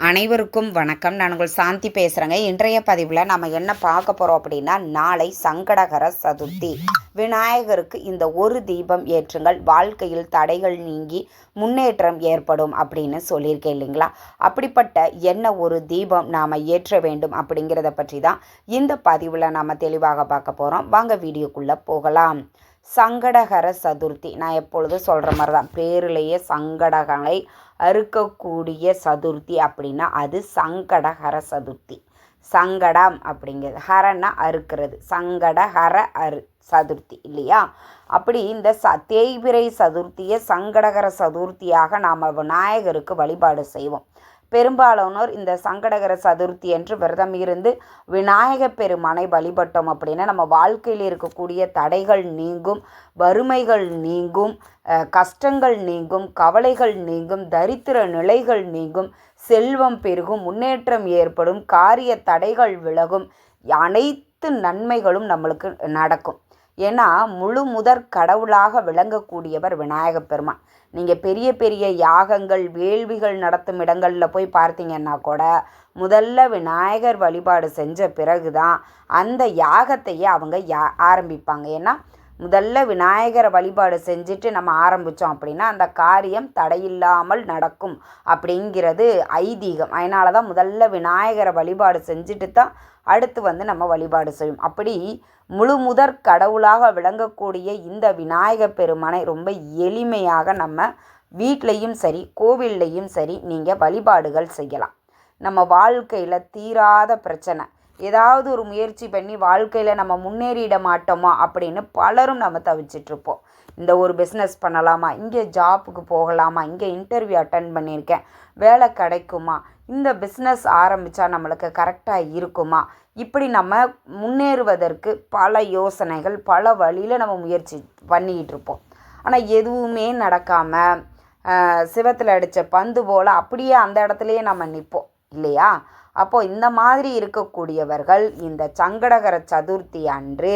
அனைவருக்கும் வணக்கம். நான் உங்கள் சாந்தி பேசுகிறேங்க இன்றைய பதிவில் நம்ம என்ன பார்க்க போகிறோம் அப்படின்னா நாளை சங்கடகர சதுர்த்தி. விநாயகருக்கு இந்த ஒரு தீபம் ஏற்றுங்கள். வாழ்க்கையில் தடைகள் நீங்கி முன்னேற்றம் ஏற்படும் அப்படின்னு சொல்லியிருக்கேன் இல்லைங்களா? அப்படிப்பட்ட என்ன ஒரு தீபம் நாம் ஏற்ற வேண்டும் அப்படிங்கிறத பற்றி தான் இந்த பதிவில் நாம் தெளிவாக பார்க்க போகிறோம் வாங்க வீடியோக்குள்ளே போகலாம். சங்கடகர சதுர்த்தி. நான் எப்பொழுதும் சொல்கிற மாதிரி தான் பேரிலேயே சங்கடகளை அறுக்கக்கூடிய சதுர்த்தி அப்படின்னா அது சங்கடஹர சதுர்த்தி. சங்கடம் அப்படிங்கிறது ஹரன்னா அறுக்கிறது. சங்கடஹர அரு சதுர்த்தி இல்லையா? அப்படி இந்த ச தேய்பிரை சதுர்த்தியை சங்கடகர சதுர்த்தியாக நாம் விநாயகருக்கு வழிபாடு செய்வோம். பெரும்பாலானோர் இந்த சங்கடகர சதுர்த்தி என்று விரதம் இருந்து விநாயக பெருமானை வழிபட்டோம் அப்படின்னா நம்ம வாழ்க்கையில் இருக்கக்கூடிய தடைகள் நீங்கும் வறுமைகள் நீங்கும் கஷ்டங்கள் நீங்கும் கவலைகள் நீங்கும் தரித்திர நிலைகள் நீங்கும் செல்வம் பெருகும் முன்னேற்றம் ஏற்படும் காரிய தடைகள் விலகும் அனைத்து நன்மைகளும் நம்மளுக்கு நடக்கும். ஏன்னா முழு முதற் கடவுளாக விளங்கக்கூடியவர் விநாயக பெருமான். நீங்கள் பெரிய பெரிய யாகங்கள் வேள்விகள் நடத்தும் இடங்களில் போய் பார்த்தீங்கன்னா கூட முதல்ல விநாயகர் வழிபாடு செஞ்ச பிறகு தான் அந்த யாகத்தையே அவங்க யா ஆரம்பிப்பாங்க. ஏன்னா முதல்ல விநாயகரை வழிபாடு செஞ்சுட்டு நம்ம ஆரம்பித்தோம் அப்படின்னா அந்த காரியம் தடையில்லாமல் நடக்கும் அப்படிங்கிறது ஐதீகம். அதனால தான் முதல்ல விநாயகரை வழிபாடு செஞ்சுட்டு தான் அடுத்து வந்து நம்ம வழிபாடு செய்யும் அப்படி முழு முதற் கடவுளாக விளங்கக்கூடிய இந்த விநாயக பெருமானை ரொம்ப எளிமையாக நம்ம வீட்லேயும் சரி கோவில்லையும் சரி நீங்கள் வழிபாடுகள் செய்யலாம். நம்ம வாழ்க்கையில் தீராத பிரச்சனை. ஏதாவது ஒரு முயற்சி பண்ணி வாழ்க்கையில் நம்ம முன்னேறிட மாட்டோமா அப்படின்னு பலரும் நம்ம தவிச்சிட்ருப்போம் இந்த ஒரு பிஸ்னஸ் பண்ணலாமா? இங்கே ஜாப்புக்கு போகலாமா? இங்கே இன்டர்வியூ அட்டன் பண்ணியிருக்கேன். வேலை கிடைக்குமா? இந்த பிஸ்னஸ் ஆரம்பித்தா நம்மளுக்கு கரெக்டாக இருக்குமா? இப்படி நம்ம முன்னேறுவதற்கு பல யோசனைகள் பல வழியில் நம்ம முயற்சி பண்ணிக்கிட்டு இருப்போம். ஆனால் எதுவுமே நடக்காமல் சிவத்தில் அடித்த பந்து போல் அப்படியே அந்த இடத்துலையே நம்ம நிற்போம் இல்லையா? அப்போது இந்த மாதிரி இருக்கக்கூடியவர்கள் இந்த சங்கடகர சதுர்த்தி அன்று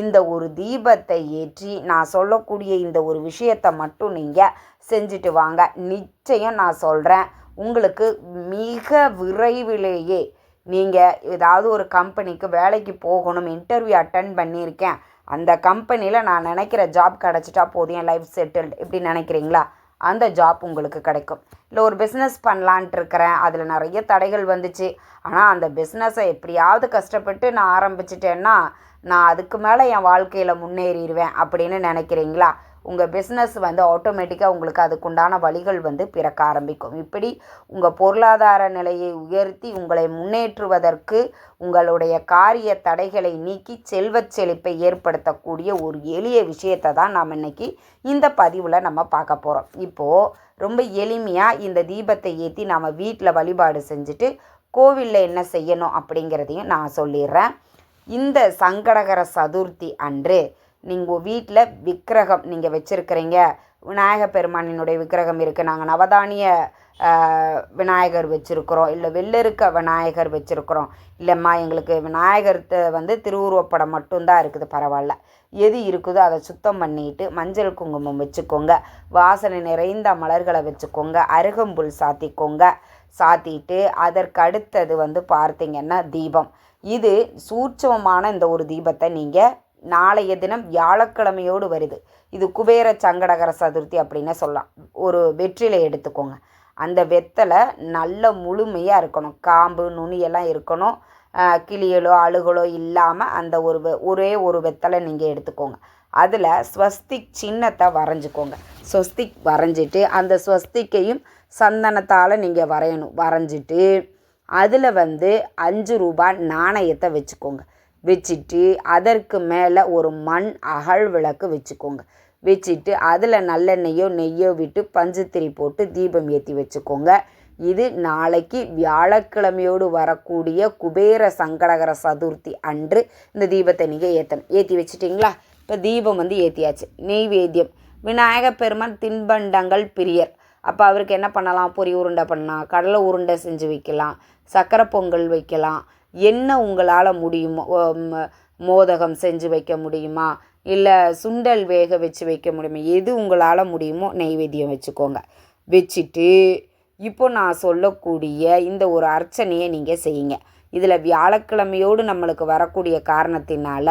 இந்த ஒரு தீபத்தை ஏற்றி நான் சொல்லக்கூடிய இந்த ஒரு விஷயத்தை மட்டும் நீங்கள் செஞ்சுட்டு வாங்க. நிச்சயம் நான் சொல்கிறேன் உங்களுக்கு மிக விரைவிலேயே நீங்கள் ஏதாவது ஒரு கம்பெனிக்கு வேலைக்கு போகணும் இன்டர்வியூ அட்டன் பண்ணியிருக்கேன். அந்த கம்பெனியில் நான் நினைக்கிற ஜாப் கிடச்சிட்டா போதும். என் லைஃப் செட்டில்டு இப்படி நினைக்கிறீங்களா? அந்த ஜாப் உங்களுக்கு கிடைக்கும். இல்லை ஒரு பிஸ்னஸ் பண்ணலான்ட்டு இருக்கிறேன். அதில் நிறைய தடைகள் வந்துச்சு. ஆனால் அந்த பிஸ்னஸை எப்படியாவது கஷ்டப்பட்டு நான் ஆரம்பிச்சிட்டேன்னா நான் அதுக்கு மேலே என் வாழ்க்கையில் முன்னேறிடுவேன் அப்படின்னு நினைக்கிறீங்களா? உங்கள் பிஸ்னஸ் வந்து ஆட்டோமேட்டிக்காக உங்களுக்கு அதுக்குண்டான வழிகள் வந்து பிறக்க ஆரம்பிக்கும். இப்படி உங்கள் பொருளாதார நிலையை உயர்த்தி உங்களை முன்னேற்றுவதற்கு உங்களுடைய காரிய தடைகளை நீக்கி செல்வச் செழிப்பை ஏற்படுத்தக்கூடிய ஒரு எளிய விஷயத்தை தான் நாம் இன்றைக்கி இந்த பதிவில் நம்ம பார்க்க போகிறோம் இப்போது ரொம்ப எளிமையாக இந்த தீபத்தை ஏற்றி நாம் வீட்டில் வழிபாடு செஞ்சுட்டு கோவிலில் என்ன செய்யணும் அப்படிங்கிறதையும் நான் சொல்லிடுறேன். இந்த சங்கடகர சதுர்த்தி அன்று நீங்கள் வீட்டில் விக்கிரகம் நீங்கள் வச்சுருக்கிறீங்க. விநாயக பெருமானினுடைய விக்கிரகம் இருக்குது நாங்கள் நவதானிய விநாயகர் வச்சுருக்குறோம். இல்லை வெள்ளருக்க விநாயகர் வச்சுருக்குறோம். இல்லைம்மா எங்களுக்கு விநாயகர்கிட்ட வந்து திருவுருவப்படம் மட்டும்தான் இருக்குது. பரவாயில்ல. எது இருக்குதோ அதை சுத்தம் பண்ணிட்டு மஞ்சள் குங்குமம் வச்சுக்கோங்க. வாசனை நிறைந்த மலர்களை வச்சுக்கோங்க. அருகம்புல் சாத்திக்கோங்க. சாத்திட்டு அதற்கு அடுத்தது வந்து பார்த்தீங்கன்னா தீபம். இது சூட்சமமான இந்த ஒரு தீபத்தை நீங்கள் நாளைய தினம் வியாழக்கிழமையோடு வருது. இது குபேர சங்கடகர சதுர்த்தி அப்படின்னு சொல்லலாம். ஒரு வெற்றிலை எடுத்துக்கோங்க. அந்த வெத்தலை நல்ல முழுமையாக இருக்கணும். காம்பு நுனியெல்லாம் இருக்கணும். கிளியலோ அழுகலோ இல்லாமல் அந்த ஒரு ஒரே ஒரு வெத்தலை நீங்கள் எடுத்துக்கோங்க. அதில் ஸ்வஸ்திக் சின்னத்தை வரைஞ்சிக்கோங்க. ஸ்வஸ்திக் வரைஞ்சிட்டு அந்த ஸ்வஸ்திக்கையும் சந்தனத்தால் நீங்கள் வரையணும். வரைஞ்சிட்டு அதில் வந்து அஞ்சு ரூபாய் நாணயத்தை வச்சுக்கோங்க. வச்சுட்டு அதற்கு மேலே ஒரு மண் அகல் விளக்கு வச்சுக்கோங்க. வச்சுட்டு அதில் நல்லெண்ணெய்யோ நெய்யோ விட்டு பஞ்சுத்திரி போட்டு தீபம் ஏற்றி வச்சுக்கோங்க. இது நாளைக்கு வியாழக்கிழமையோடு வரக்கூடிய குபேர சங்கடகர சதுர்த்தி அன்று இந்த தீபத்தை நீங்கள் ஏற்றணும் ஏற்றி வச்சுட்டிங்களா? இப்போ தீபம் வந்து ஏற்றியாச்சு நெய்வேத்தியம். விநாயக பெருமான் தின்பண்டங்கள் பிரியர். அப்போ அவருக்கு என்ன பண்ணலாம்? பொரி உருண்டை பண்ணலாம். கடலை உருண்டை செஞ்சு வைக்கலாம். சக்கரை பொங்கல் வைக்கலாம். என்ன உங்களால் முடியுமோ மோதகம் செஞ்சு வைக்க முடியுமா? இல்லை சுண்டல் வேக வச்சு வைக்க முடியுமா? எது உங்களால் முடியுமோ நெய்வேத்தியம் வச்சுக்கோங்க. வச்சுட்டு இப்போ நான் சொல்லக்கூடிய இந்த ஒரு அர்ச்சனையை நீங்கள் செய்யுங்க. இதில் வியாழக்கிழமையோடு நம்மளுக்கு வரக்கூடிய காரணத்தினால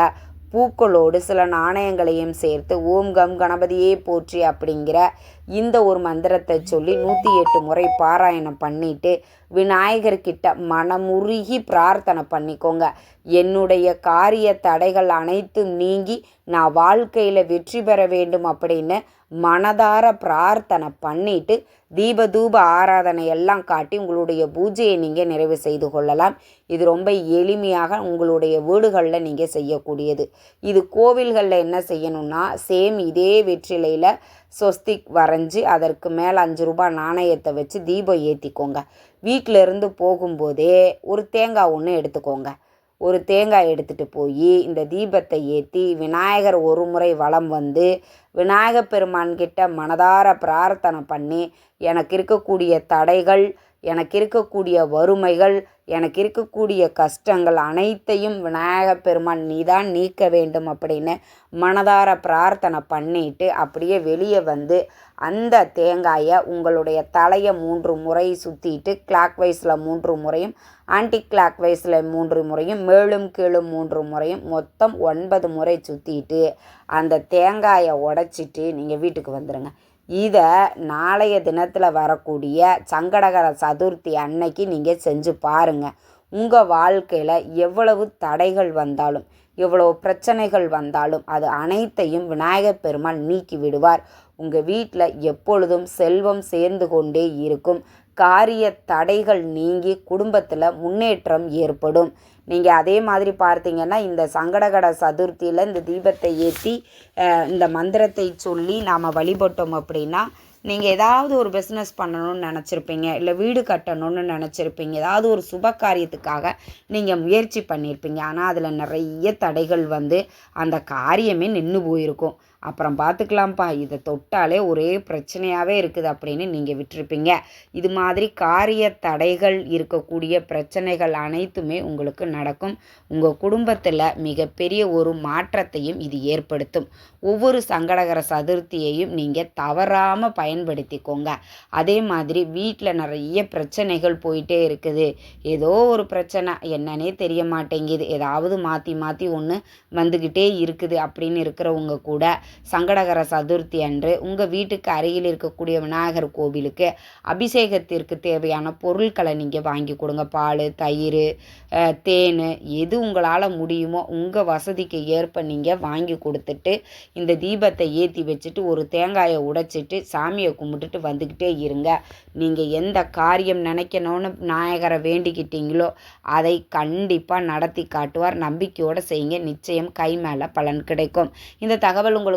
பூக்களோடு சில நாணயங்களையும் சேர்த்து ஓம் கம் கணபதியே போற்றி அப்படிங்கிற இந்த ஒரு மந்திரத்தை சொல்லி நூற்றி எட்டு முறை பாராயணம் பண்ணிட்டு விநாயகர்கிட்ட மனமுருகி பிரார்த்தனை பண்ணிக்கோங்க. என்னுடைய காரிய தடைகள் அனைத்தும் நீங்கி நான் வாழ்க்கையில் வெற்றி பெற வேண்டும் அப்படின்னு மனதார பிரார்த்தனை பண்ணிட்டு தீப தூப ஆராதனை எல்லாம் காட்டி உங்களுடைய பூஜையை நீங்கள் நிறைவு செய்து கொள்ளலாம். இது ரொம்ப எளிமையாக உங்களுடைய வீடுகளில் நீங்கள் செய்யக்கூடியது. இது கோவில்களில் என்ன செய்யணும்னா சேம் இதே வெற்றிலையில் சொஸ்திக் வரைஞ்சி அதற்கு மேலே அஞ்சு ரூபாய் நாணயத்தை வச்சு தீபம் ஏற்றிக்கோங்க வீட்டிலேருந்து போகும்போதே ஒரு தேங்காய் ஒன்று எடுத்துக்கோங்க. ஒரு தேங்காய் எடுத்துகிட்டு போய் இந்த தீபத்தை ஏற்றி விநாயகர் ஒரு முறை வலம் வந்து விநாயகப் பெருமான்கிட்ட மனதார பிரார்த்தனை பண்ணி எனக்கு இருக்கக்கூடிய தடைகள் எனக்கு இருக்கக்கூடிய வறுமைகள் எனக்கு இருக்கக்கூடிய கஷ்டங்கள் அனைத்தையும் விநாயகப் பெருமான் நீதான் நீக்க வேண்டும் அப்படின்னு மனதார பிரார்த்தனை பண்ணிட்டு அப்படியே வெளியே வந்து அந்த தேங்காயை உங்களுடைய தலையை மூன்று முறை சுற்றிட்டு கிளாக் வைஸில் மூன்று முறையும் ஆன்டி கிளாக் வைஸில் மூன்று முறையும் மேலும் கீழும் மூன்று முறையும் மொத்தம் ஒன்பது முறை சுற்றிட்டு அந்த தேங்காயை உடச்சிட்டு நீங்கள் வீட்டுக்கு வந்துடுங்க இதை நாளைய தினத்தில் வரக்கூடிய சங்கடகர சதுர்த்தி அன்னைக்கு நீங்கள் செஞ்சு பாருங்கள் உங்கள் வாழ்க்கையில் எவ்வளவு தடைகள் வந்தாலும் எவ்வளோ பிரச்சனைகள் வந்தாலும் அது அனைத்தையும் விநாயகர் பெருமாள் நீக்கி விடுவார். உங்கள் வீட்டில் எப்பொழுதும் செல்வம் சேர்ந்து கொண்டே இருக்கும். காரிய தடைகள் நீங்கி குடும்பத்தில் முன்னேற்றம் ஏற்படும். நீங்கள் அதே மாதிரி பார்த்தீங்கன்னா இந்த சங்கடகட சதுர்த்தியில் இந்த தீபத்தை ஏற்றி இந்த மந்திரத்தை சொல்லி நாம் வழிபட்டோம் அப்படின்னா நீங்கள் ஏதாவது ஒரு பிஸ்னஸ் பண்ணணும்னு நினச்சிருப்பீங்க இல்லை வீடு கட்டணும்னு நினச்சிருப்பீங்க ஏதாவது ஒரு சுப காரியத்துக்காக நீங்கள் முயற்சி பண்ணியிருப்பீங்க ஆனால் அதில் நிறைய தடைகள் வந்து அந்த காரியமே நின்று போயிருக்கும். அப்புறம் பார்த்துக்கலாம்ப்பா இதை தொட்டாலே ஒரே பிரச்சனையாகவே இருக்குது அப்படின்னு நீங்கள் விட்டுருப்பீங்க. இது மாதிரி காரிய தடைகள் இருக்கக்கூடிய பிரச்சனைகள் அனைத்துமே உங்களுக்கு நடக்கும். உங்கள் குடும்பத்தில் மிகப்பெரிய ஒரு மாற்றத்தையும் இது ஏற்படுத்தும். ஒவ்வொரு சங்கடகர சதுர்த்தியையும் நீங்கள் தவறாமல் பயன்படுத்திக்கோங்க. அதே மாதிரி வீட்டில் நிறைய பிரச்சனைகள் போயிட்டே இருக்குது. ஏதோ ஒரு பிரச்சனை என்னன்னே தெரிய மாட்டேங்குது. ஏதாவது மாற்றி மாற்றி ஒன்று வந்துக்கிட்டே இருக்குது அப்படின்னு இருக்கிறவங்க கூட. சங்கடகர சதுர்த்தி அன்று உங்கள் வீட்டுக்கு அருகில் இருக்கக்கூடிய விநாயகர் கோவிலுக்கு அபிஷேகத்திற்கு தேவையான பொருட்களை நீங்கள் வாங்கி கொடுங்க. பால் தயிர் தேன் எது உங்களால் முடியுமோ உங்கள் வசதிக்கு ஏற்ப நீங்கள் வாங்கி கொடுத்துட்டு இந்த தீபத்தை ஏற்றி வச்சுட்டு ஒரு தேங்காயை உடைச்சிட்டு சாமியை கும்பிட்டுட்டு வந்துக்கிட்டே இருங்க. நீங்கள் எந்த காரியம் நினைக்கணும்னு நாயகரை வேண்டிக்கிட்டீங்களோ அதை கண்டிப்பாக நடத்தி காட்டுவார். நம்பிக்கையோடு செய்யுங்க. நிச்சயம் கை மேலே பலன் கிடைக்கும். இந்த தகவல் உங்களுக்கு